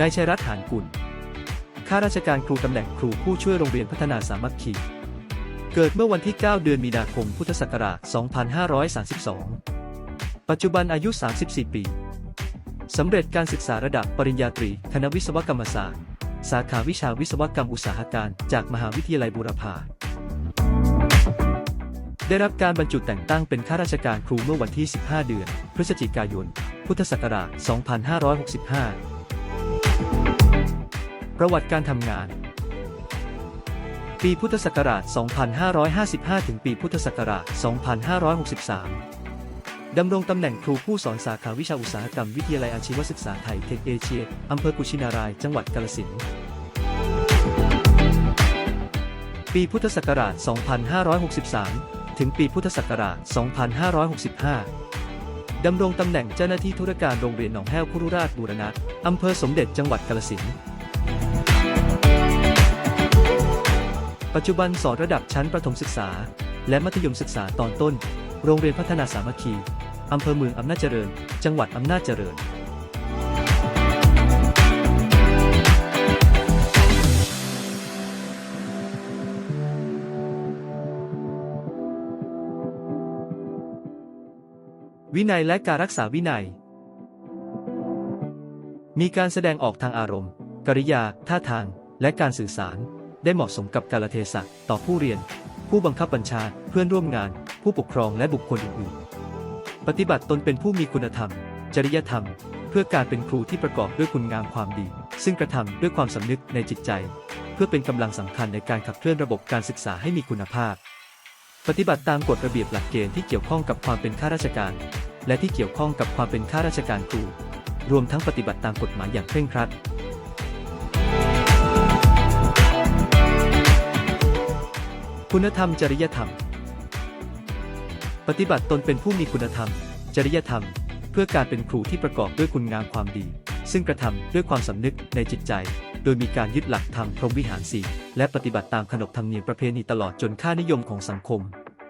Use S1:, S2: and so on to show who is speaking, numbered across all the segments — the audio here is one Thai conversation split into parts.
S1: นายชัยรัตน์หานกุล ข้าราชการครูตำแหน่งครูผู้ช่วยโรงเรียนพัฒนาสามัคคี เกิดเมื่อวันที่ 9 เดือนมีนาคม พุทธศักราช 2532 ปัจจุบันอายุ 34 ปี สำเร็จการศึกษาระดับปริญญาตรี คณะวิศวกรรมศาสตร์ สาขาวิชาวิศวกรรมอุตสาหการ จากมหาวิทยาลัยบูรพาได้รับการบรรจุแต่งตั้งเป็นข้าราชการครูเมื่อวันที่ 15 เดือน พฤศจิกายน พุทธศักราช 2565 ประวัติการทำงาน ปีพุทธศักราช 2555 ถึงปีพุทธศักราช 2563 ดำรงตำแหน่งครูผู้สอนสาขาวิชาอุตสาหกรรมวิทยาลัยอาชีวศึกษาไทยเทคเอเชียอำเภอกุชินาราย จังหวัดกาฬสินธุ์ปีพุทธศักราช 2563 ถึงปีพุทธศักราช 2565 ดำรงตำแหน่งเจ้าหน้าที่ธุรการโรงเรียนหนองแห้วคุรุราชบูรณะอำเภอสมเด็จจังหวัดกาฬสินธุ์ปัจจุบันสอนระดับชั้นประถมศึกษา และมัธยมศึกษาตอนต้น โรงเรียนพัฒนาสามัคคีอำเภอเมืองอำนาจเจริญ จังหวัดอำนาจเจริญ วินัยและการรักษาวินัย มีการแสดงออกทางอารมณ์ กริยา ท่าทาง และการสื่อสาร ได้เหมาะสมกับกาลเทศะต่อผู้เรียน ผู้บังคับบัญชา เพื่อนร่วมงาน ผู้ปกครองและบุคคลอื่นๆ ปฏิบัติตนเป็นผู้มีคุณธรรม จริยธรรม เพื่อการเป็นครูที่ประกอบด้วยคุณงามความดี ซึ่งกระทำด้วยความสำนึกในจิตใจ เพื่อเป็นกำลังสำคัญในการขับเคลื่อนระบบการศึกษาให้มีคุณภาพ ปฏิบัติตามกฎระเบียบหลักเกณฑ์ที่เกี่ยวข้องกับความเป็นข้าราชการ และที่เกี่ยวข้องกับความเป็นข้าราชการครู รวมทั้งปฏิบัติตามกฎหมายอย่างเคร่งครัด คุณธรรมจริยธรรม ปฏิบัติตนเป็นผู้มีคุณธรรม จริยธรรม เพื่อการเป็นครูที่ประกอบด้วยคุณงามความดี ซึ่งกระทำด้วยความสำนึกในจิตใจ โดยมีการยึดหลักธรรมพรหมวิหารสี่และปฏิบัติตามขนบธรรมเนียมประเพณีตลอดจนค่านิยมของสังคม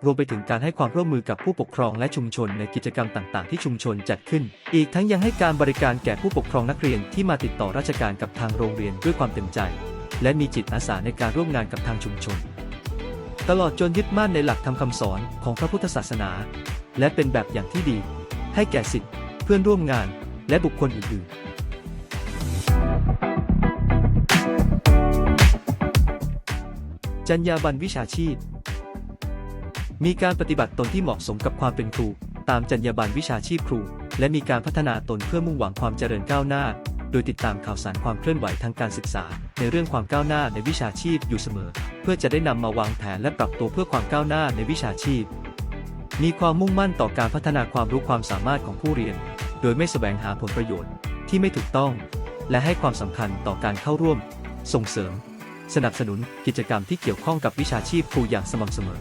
S1: รวมไปถึงการให้ความร่วมมือกับผู้ปกครองและชุมชนในกิจกรรมต่างๆ ที่ชุมชนจัดขึ้น อีกทั้งยังให้การบริการแก่ผู้ปกครองนักเรียนที่มาติดต่อราชการกับทางโรงเรียนด้วยความเต็มใจ และมีจิตอาสาในการร่วมงานกับทางชุมชน ตลอดจนยึดมั่นในหลักธรรมคำสอนของพระพุทธศาสนา และเป็นแบบอย่างที่ดี ให้แก่สิทธิเพื่อนร่วมงาน และบุคคลอื่นๆ จรรยาบรรณวิชาชีพ มีการปฏิบัติตนที่เหมาะสมกับความเป็นครู ตามจรรยาบรรณวิชาชีพครู และมีการพัฒนาตนเพื่อมุ่งหวังความเจริญก้าวหน้า โดยติดตามข่าวสารความเคลื่อนไหวทางการศึกษา ในเรื่องความก้าวหน้าในวิชาชีพอยู่เสมอ เพื่อจะได้นำมาวางแผนและปรับตัวเพื่อความก้าวหน้าในวิชาชีพ มีความมุ่งมั่นต่อการพัฒนาความรู้ความสามารถของผู้เรียน โดยไม่แสวงหาผลประโยชน์ที่ไม่ถูกต้อง และให้ความสำคัญต่อการเข้าร่วม ส่งเสริม สนับสนุนกิจกรรมที่เกี่ยวข้องกับวิชาชีพครูอย่างสม่ำเสมอ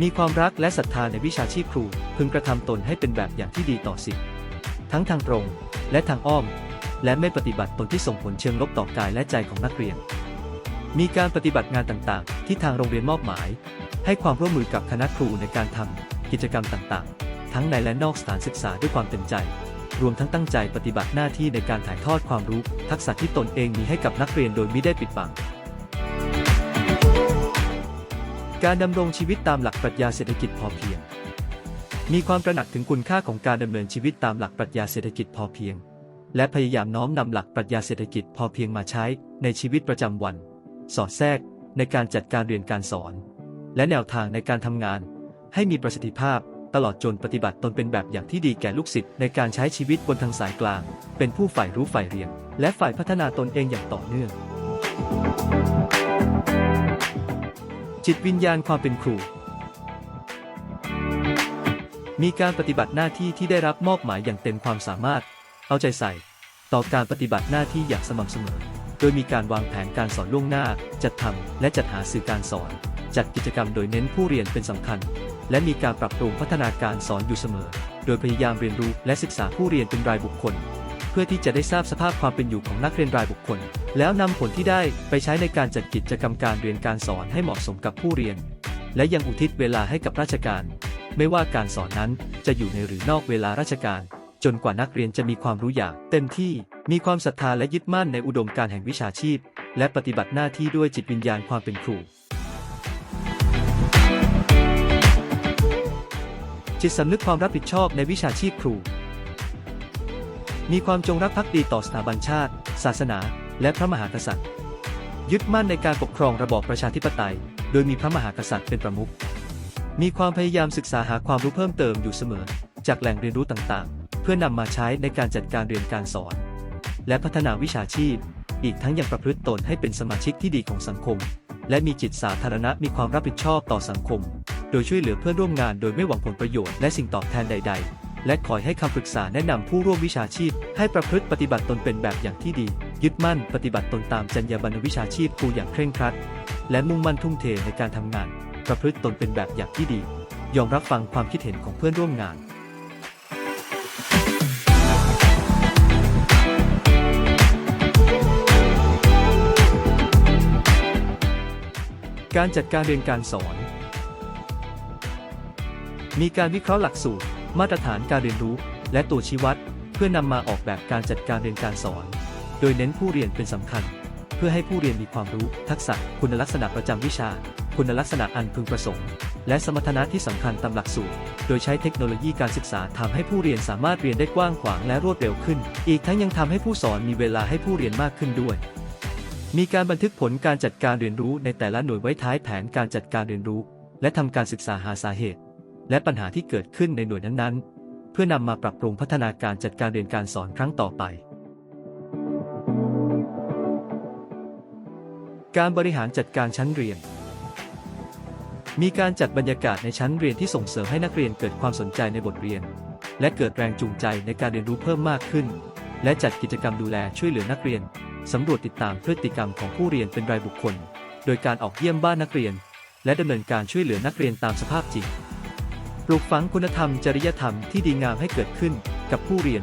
S1: มีความรักและศรัทธาในวิชาชีพครูพึงกระทำตนให้เป็นแบบอย่างที่ดีต่อสิทธิ์ทั้งทางตรงและทางอ้อม และไม่ปฏิบัติตนที่ส่งผลเชิงลบต่อกายและใจของนักเรียน มีการปฏิบัติงานต่างๆ ที่ทางโรงเรียนมอบหมาย ให้ความร่วมมือกับคณะครูในการทำกิจกรรมต่างๆ ทั้งในและนอกสถานศึกษาด้วยความเต็มใจรวมทั้งตั้งใจปฏิบัติหน้าที่ในการถ่ายทอดความรู้ ทักษะที่ตนเองมีให้กับนักเรียนโดยไม่ได้ปิดบัง การดำรงชีวิตตามหลักปรัชญาเศรษฐกิจพอเพียง มีความตระหนักถึงคุณค่าของการดำเนินชีวิตตามหลักปรัชญาเศรษฐกิจพอเพียง และพยายามน้อมนำหลักปรัชญาเศรษฐกิจพอเพียงมาใช้ในชีวิตประจำวัน สอดแทรกในการจัดการเรียนการสอน และแนวทางในการทำงาน ให้มีประสิทธิภาพตลอดจนปฏิบัติตนเป็นแบบอย่างที่ดีแก่ลูกศิษย์ในการใช้ชีวิตบนทางสายกลาง เป็นผู้ฝ่ายรู้ฝ่ายเรียน และฝ่ายพัฒนาตนเองอย่างต่อเนื่อง จิตวิญญาณความเป็นครู มีการปฏิบัติหน้าที่ที่ได้รับมอบหมายอย่างเต็มความสามารถ เอาใจใส่ ต่อการปฏิบัติหน้าที่อย่างสม่ำเสมอ โดยมีการวางแผนการสอนล่วงหน้า จัดทำและจัดหาสื่อการสอน จัดกิจกรรมโดยเน้นผู้เรียนเป็นสำคัญ และมีการปรับปรุงพัฒนาการสอนอยู่เสมอ โดยพยายามเรียนรู้และศึกษาผู้เรียนเป็นรายบุคคล เพื่อที่จะได้ทราบสภาพความเป็นอยู่ของนักเรียนรายบุคคล แล้วนำผลที่ได้ไปใช้ในการจัดกิจกรรมการเรียนการสอนให้เหมาะสมกับผู้เรียน และยังอุทิศเวลาให้กับราชการ ไม่ว่าการสอนนั้นจะอยู่ในหรือนอกเวลาราชการ จนกว่านักเรียนจะมีความรู้อย่างเต็มที่มีความศรัทธาและยึดมั่นในอุดมการแห่งวิชาชีพ และปฏิบัติหน้าที่ด้วยจิตวิญญาณความเป็นครูจิตสำนึกความรับผิดชอบในวิชาชีพครู มีความจงรักภักดีต่อสถาบันชาติ ศาสนา และพระมหากษัตริย์ ยึดมั่นในการปกครองระบอบประชาธิปไตย โดยมีพระมหากษัตริย์เป็นประมุข มีความพยายามศึกษาหาความรู้เพิ่มเติมอยู่เสมอ จากแหล่งเรียนรู้ต่างๆ เพื่อนำมาใช้ในการจัดการเรียนการสอน และพัฒนาวิชาชีพ อีกทั้งยังประพฤติตนให้เป็นสมาชิกที่ดีของสังคม และมีจิตสาธารณะมีความรับผิดชอบต่อสังคม โดยช่วยเหลือเพื่อนร่วมงานโดยไม่หวังผลประโยชน์และสิ่งตอบแทนใด ๆ และคอยให้คำปรึกษาแนะนำผู้ร่วมวิชาชีพ ให้ประพฤติปฏิบัติตนเป็นแบบอย่างที่ดี ยึดมั่นปฏิบัติตนตามจรรยาบรรณวิชาชีพครูอย่างเคร่งครัด และมุ่งมั่นทุ่มเทในการทำงาน ประพฤติตนเป็นแบบอย่างที่ดี ยอมรับฟังความคิดเห็นของเพื่อนร่วมงานการจัดการเรียนการสอน มีการวิเคราะห์หลักสูตร มาตรฐานการเรียนรู้ และตัวชี้วัด เพื่อนำมาออกแบบการจัดการเรียนการสอน โดยเน้นผู้เรียนเป็นสำคัญ เพื่อให้ผู้เรียนมีความรู้ ทักษะ คุณลักษณะประจำวิชา คุณลักษณะอันพึงประสงค์ และสมรรถนะที่สำคัญตามหลักสูตร โดยใช้เทคโนโลยีการศึกษาทำให้ผู้เรียนสามารถเรียนได้กว้างขวางและรวดเร็วขึ้น อีกทั้งยังทำให้ผู้สอนมีเวลาให้ผู้เรียนมากขึ้นด้วยมีการบันทึกผลการจัดการเรียนรู้ในแต่ละหน่วยไว้ท้ายแผนการจัดการเรียนรู้ และทำการศึกษาหาสาเหตุ และปัญหาที่เกิดขึ้นในหน่วยนั้นๆ เพื่อนำมาปรับปรุงพัฒนาการจัดการเรียนการสอนครั้งต่อไป การบริหารจัดการชั้นเรียน มีการจัดบรรยากาศในชั้นเรียนที่ส่งเสริมให้นักเรียนเกิดความสนใจในบทเรียน และเกิดแรงจูงใจในการเรียนรู้เพิ่มมากขึ้น และจัดกิจกรรมดูแลช่วยเหลือนักเรียนสำรวจติดตามพฤติกรรมของผู้เรียนเป็นรายบุคคล โดยการออกเยี่ยมบ้านนักเรียน และดำเนินการช่วยเหลือนักเรียนตามสภาพจริง ปลูกฝังคุณธรรมจริยธรรมที่ดีงามให้เกิดขึ้นกับผู้เรียน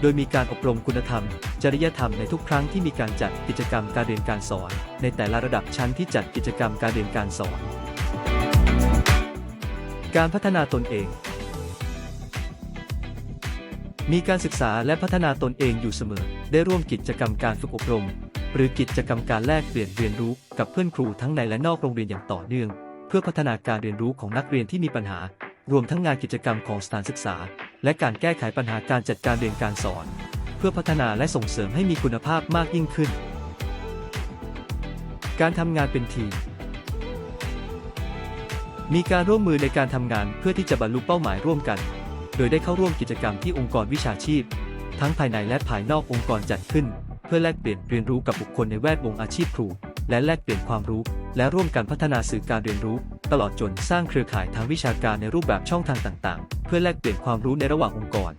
S1: โดยมีการอบรมคุณธรรม จริยธรรมในทุกครั้งที่มีการจัดกิจกรรมการเรียนการสอน ในแต่ละระดับชั้นที่จัดกิจกรรมการเรียนการสอน การพัฒนาตนเอง มีการศึกษาและพัฒนาตนเองอยู่เสมอ ได้ร่วมกิจกรรมการฝึกอบรม หรือกิจกรรมการแลกเปลี่ยนเรียนรู้กับเพื่อนครูทั้งในและนอกโรงเรียนอย่างต่อเนื่อง เพื่อพัฒนาการเรียนรู้ของนักเรียนที่มีปัญหา รวมทั้งงานกิจกรรมของสถานศึกษา และการแก้ไขปัญหาการจัดการเรียนการสอน เพื่อพัฒนาและส่งเสริมให้มีคุณภาพมากยิ่งขึ้น การทำงานเป็นทีม มีการร่วมมือในการทำงานเพื่อที่จะบรรลุเป้าหมายร่วมกัน โดยได้เข้าร่วมกิจกรรมที่องค์กรวิชาชีพ ทั้งภายในและภายนอกองค์กรจัดขึ้น เพื่อแลกเปลี่ยนเรียนรู้กับบุคคลในแวดวงอาชีพครู และแลกเปลี่ยนความรู้ และร่วมกันพัฒนาสื่อการเรียนรู้ ตลอดจนสร้างเครือข่ายทางวิชาการในรูปแบบช่องทางต่างๆ เพื่อแลกเปลี่ยนความรู้ในระหว่างองค์กร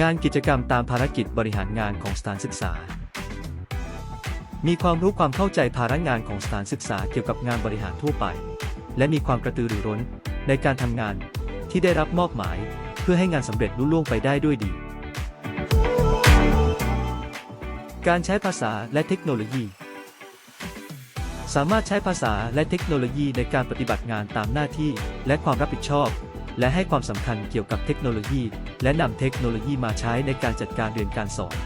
S1: งานกิจกรรมตามภารกิจบริหารงานของสถานศึกษา มีความรู้ความเข้าใจภาระงานของสถานศึกษาเกี่ยวกับงานบริหารทั่วไป และมีความกระตือรือร้นในการทำงานที่ได้รับมอบหมาย เพื่อให้งานสำเร็จลุล่วงไปได้ด้วยดี การใช้ภาษาและเทคโนโลยี สามารถใช้ภาษาและเทคโนโลยีในการปฏิบัติงานตามหน้าที่และความรับผิดชอบ และให้ความสำคัญเกี่ยวกับเทคโนโลยี และนำเทคโนโลยีมาใช้ในการจัดการเรียนการสอน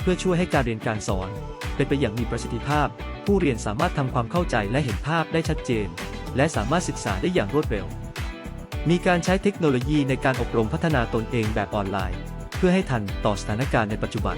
S1: เพื่อช่วยให้การเรียนการสอน เป็นไปอย่างมีประสิทธิภาพ ผู้เรียนสามารถทำความเข้าใจและเห็นภาพได้ชัดเจน และสามารถศึกษาได้อย่างรวดเร็ว มีการใช้เทคโนโลยีในการอบรมพัฒนาตนเองแบบออนไลน์ เพื่อให้ทันต่อสถานการณ์ในปัจจุบัน